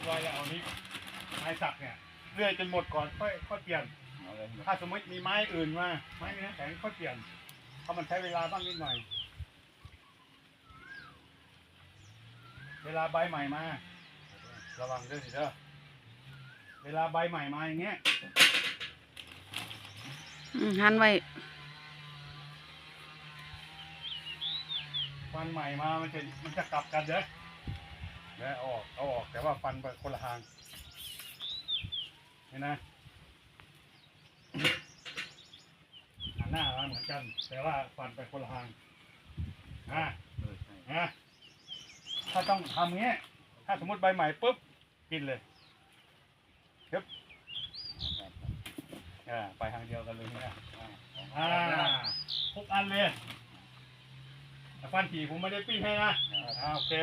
บร้อยแล้วเอานี้ไม้สักเนี่ยเลื่อยจนหมดก่อนค่อยค่อยเปลี่ยน เอาเลยถ้าสมมติมีไม้อื่นมาไม้เนื้อแข็งค่อยเปลี่ยนเพราะมันใช้เวลาบ้างนิดหน่อย เวลาใบใหม่มาระวังด้วยสิเด้อเวลาใบใหม่มาอย่างเงี้ยอืมหันไว้ฟันใหม่มามันจะมันจะกลับกันเด้อ เดี๋ยวเอาออกเอาออกแต่ว่าฟันไปคนละทางเห็นไหมหันหน้ามาเหมือนกัน แต่ว่าฟันไปคนละทางอ่าเออใช่นะถ้าต้องทำเงี้ยถ้าสมมติใบใหม่ปุ๊บกินเลยปึ๊บครับอ่าไปทางเดียวกันเลยเนี่ยอ่าของอ่าทุกอันเลยแต่ฟันผีผมไม่ได้ปิ้งให้นะอ่าโอเค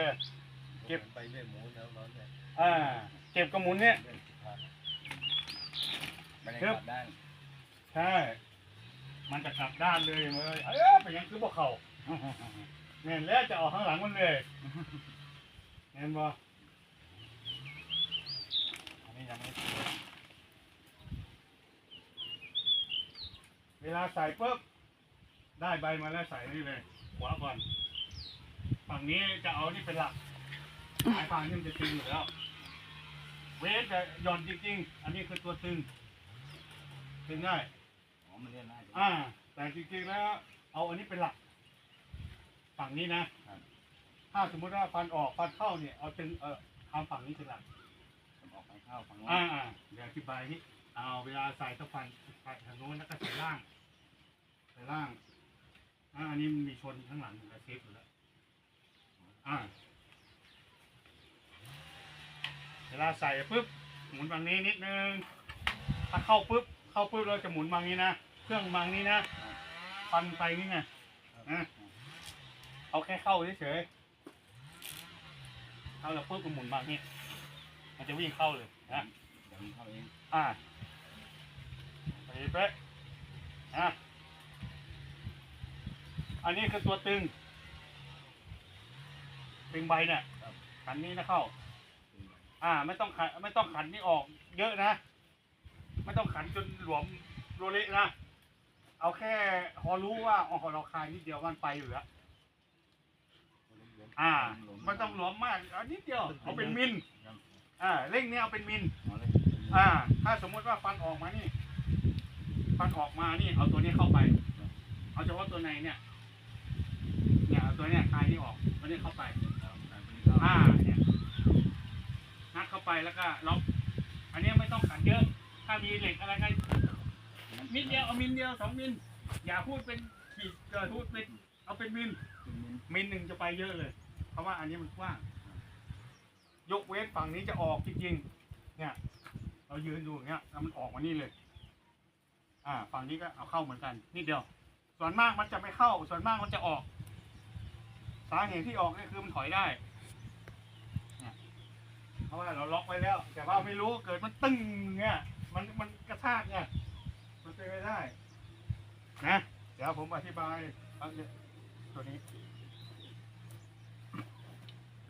เก็บไปเรื่อยหมูแล้วร้อนเลยอ่า เก็บกระหมุนเนี่ยเรื่อยสิบพันไม่ได้ครักบลับด้านใช่ มันจะกลับด้านเลยเลย เอ้ยเป็นหยังคือพวกเขาเนี่ยแล้วจะออกข้างหลังมันเลยเห็นบ่อันนี้ยังไม่เสร็จเวลาใส่ปุ๊บ ได้ใบมาแล้วใส่นี่เลย ขวาก่อน ฝั่งนี้จะเอานี่เป็นหลัก หลายฝั่งนี่มันจะตึงอยู่แล้ว เวทจะหย่อนจริงๆ อันนี้คือตัวตึง ตึงได้อ๋อมันเรียนได้อ่า แต่จริงๆแล้วเอาอันนี้เป็นหลัก ฝั่งนี้นะ ถ้าสมมุติว่าฟันออกฟันเข้าเนี่ย เอาตึงเออทำฝั่งนี้เป็นหลักมันออกไปเข้าฝั่งนู้นอ่าอ่าเดี๋ยวอธิบายนี่เอาเวลาใส่ต้องฟันใส่ทางโน้นแล้วก็ใส่ล่างใส่ล่างอ่าอันนี้มันมีชนข้างหลังอยู่แล้วเซฟอยู่แล้วอ่า เวลาใส่ปุ๊บหมุนฝั่งนี้นิดนึง ถ้าเข้าปุ๊บเข้าปุ๊บเราจะหมุนฝั่งนี้นะเครื่องฝั่งนี้นะฟันไปนี่ไงอะเอาแค่เข้าเฉยๆเข้าแล้วปุ๊บก็หมุนฝั่งนี้มันจะวิ่งเข้าเลยนะเดี๋ยวมันเข้าเองอ่าไปเป๊ะอะอันนี้คือตัวตึง ตึงใบเนี่ยขันนี้นะเข้า อ่า ไม่ต้องขันไม่ต้องขันนี่ออก เยอะนะ ไม่ต้องขันจนหลวมโรเละนะ เอาแค่พอรู้ว่าอ๋อเราคายนิดเดียวมันไปอยู่แล้วอ่า ไม่ต้องหลวมมากเอานิดเดียวเอาเป็นมิลอ่าเร่งนี่เอาเป็นมิลอ่า ถ้าสมมุติว่าฟันออกมานี่ ฟันออกมานี่ เอาตัวนี้เข้าไป เอาเฉพาะตัวในเนี่ย เนี่ยเอาตัวเนี้ยคลายนี่ออกตัวนี้เข้าไป อ่า ไปแล้วก็ล็อกอันนี้ไม่ต้องขันเยอะ ถ้ามีเหล็กอะไรกันมิลเดียวเอามิลเดียวสองมิลอย่าพูดเป็นขีดเกิดพูดเป็นเอาเป็นมิลมิลหนึ่งจะไปเยอะเลย เพราะว่าอันนี้มันกว้าง ยกเว้นฝั่งนี้จะออกจริงๆเนี่ย เรายืนดูอย่างเงี้ยแล้วมันออกมานี่เลย อ่า ฝั่งนี้ก็เอาเข้าเหมือนกันนิดเดียว ส่วนมากมันจะไม่เข้า ส่วนมากมันจะออก สาเหตุที่ออกนี่คือมันถอยได้ เพราะว่าเราล็อกไว้แล้ว แต่ว่าไม่รู้เกิดมันตึ้งเงี้ยมันมันกระชากเนี่ยมันเป็นไปได้นะเดี๋ยวผมอธิบายเอาเนี่ยตัวนี้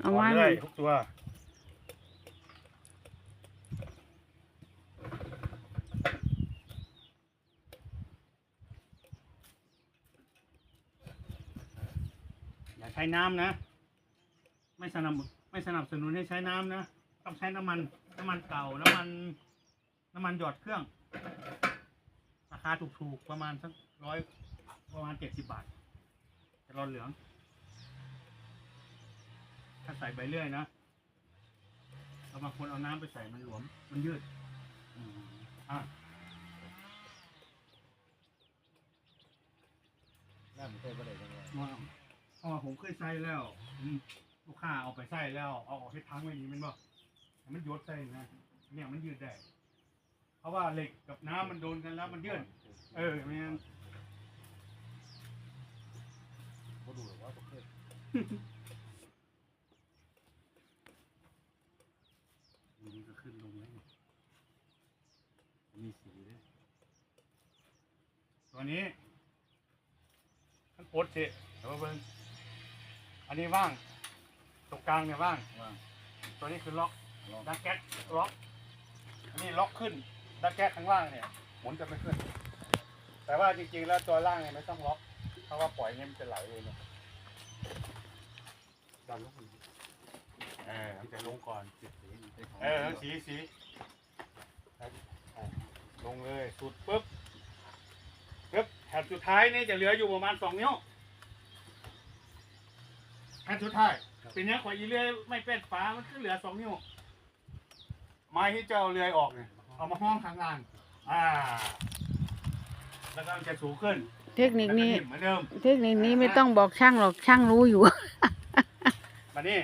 เอาไว้เลเลยยทุกตัวอย่าใช้น้ำนะ ไม่สนับไม่สนับสนุนให้ใช้น้ำนะ ต้องใช้น้ำมันน้ำมันเก่าน้ำมัน น้ำมันหยอดเครื่อง ราคาถูกๆประมาณสักร้อยประมาณเจ็ดสิบบาทจะรอนเหลือง ถ้าใส่ใบเลื่อยนะเราบางคนเอาน้ำไปใส่มันหลวม มันยืดอืมอะน้ำมันเคยบ่ได้จังเลยว่าเพราะว่าผมเคยใส่แล้วอืมลูกค้าเอาไปใส่แล้ว เอาออกให้ทั้งไว้อย่างนี้มันบ่ให้ มันยดใส่นะเนี่ยมันยืดได้ เพราะว่าเหล็กกับน้ำมันโดนกันแล้วมันยืดเออไม่งั้นบ่ดูหรอกว่าบ่เคยมันก็ขึ้นลงแล้วนี่มีสีด้วยตัวนี้มันปลดสิเดี๋ยวมาเบิ่งอันนี้ว่าง ตรงกลางเนี่ยว่าง ว่าตัวนี้คือล็อกอ ดักแก๊สล็อกอันนี้ล็อกขึ้นดักแก๊สข้างล่างเนี่ยหมุนจะไม่ขึ้น แต่ว่าจริงๆแล้วตัวล่างเนี่ยไม่ต้องล็อกเพราะว่าปล่อยเงี้ยมันจะไหลเลยเนี่ยดันลงไปเออมันจะลงก่อนเออสีสีลงเลยสุดปุ๊บปุ๊บแผ่นสุดท้ายนี่จะเหลืออยู่ประมาณสองนิ้วแผ่นสุดท้ายเป็นเนี้ยขวายีเลื่อยไม่เป็นฝามันคือเหลือสองนิ้ว ไม้ที่เจ้าเลื่อยออกเนี่ยเอามาห้องข้างล่างอ่า แล้วก็มันจะสูงขึ้นเทคนิคนี้แล้วก็เหมือนเดิม เทคนิคนี้ไม่ต้องบอกช่างหรอกช่างรู้อยู่ มานี่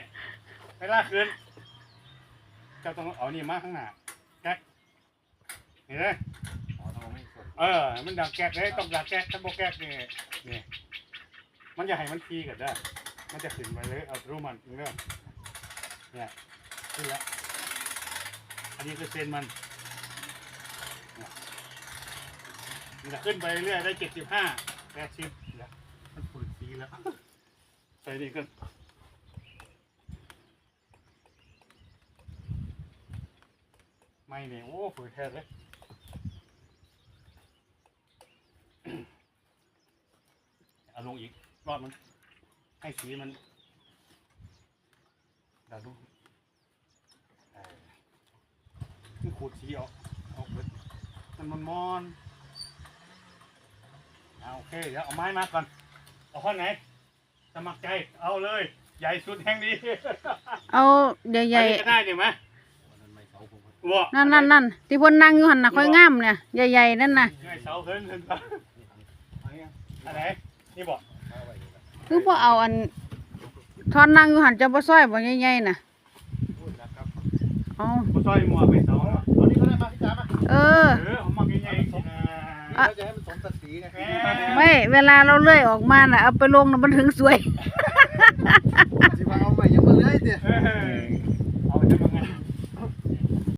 ไม่ลากขึ้นเจ้าต้องเอานี่มาข้างหน้าแก๊กเห็นไหมอ๋อทำไมไม่สดเออ มันดังแก๊กเลยต้องดังแก๊กถ้าโบแก๊กนี่นี่ มันจะให้มันทีกันได้อมันจะขึ้นไปเลยเอารู้มันเรื่องเนี่ยขึ้นแล้วอั นนี้คือเซนมันนี่จะขึ้นไปเรื่อยๆได้เจ็ดสิบห้าแปดสิบแล้วมันฝุ่นสีแล้วใส่นี่ก็ไม่เนี่ยโอ้ฝืนแท้เลยเอาลงอีกรอบมันให้สีมันดาลูเออคือขู ดสีออกออกเลยมันมันมอนเอาโอเคเดี๋ยวเอาไม้มาก่อน เอาข้อไหนสมัครใจเอาเลย ใหญ่สุดแห่งนี้เอาใหญ่อันนี้ก็ได้เนี่ยไหมวันนั้นไม่เสาผมวัวๆนั่นนั่นนั่นที่เพนนั่งอยู่หันน่ะค่อยงามเนี่ยใหญ่ๆนั่นน่ะใหญ่เสาเพิ่นเพิ่นไปอันไหนนี่บอกเอาไว้เลยนะคือพอเอาอันทอนนั่งอยู่หันจะบ่ซอยบ่ใหญ่ๆน่ะพูดนะครับเอามาซอยหมวกไปเสา เออ เออผมมักใหญ่ๆผมเราจะให้มันสมสีนะไม่ เวลาเราเลื่อยออกมาน่ะเอาไปลงน่ะมันถึงสวยจิวเอาใหม่ยังมาเลื่อยว เอาไป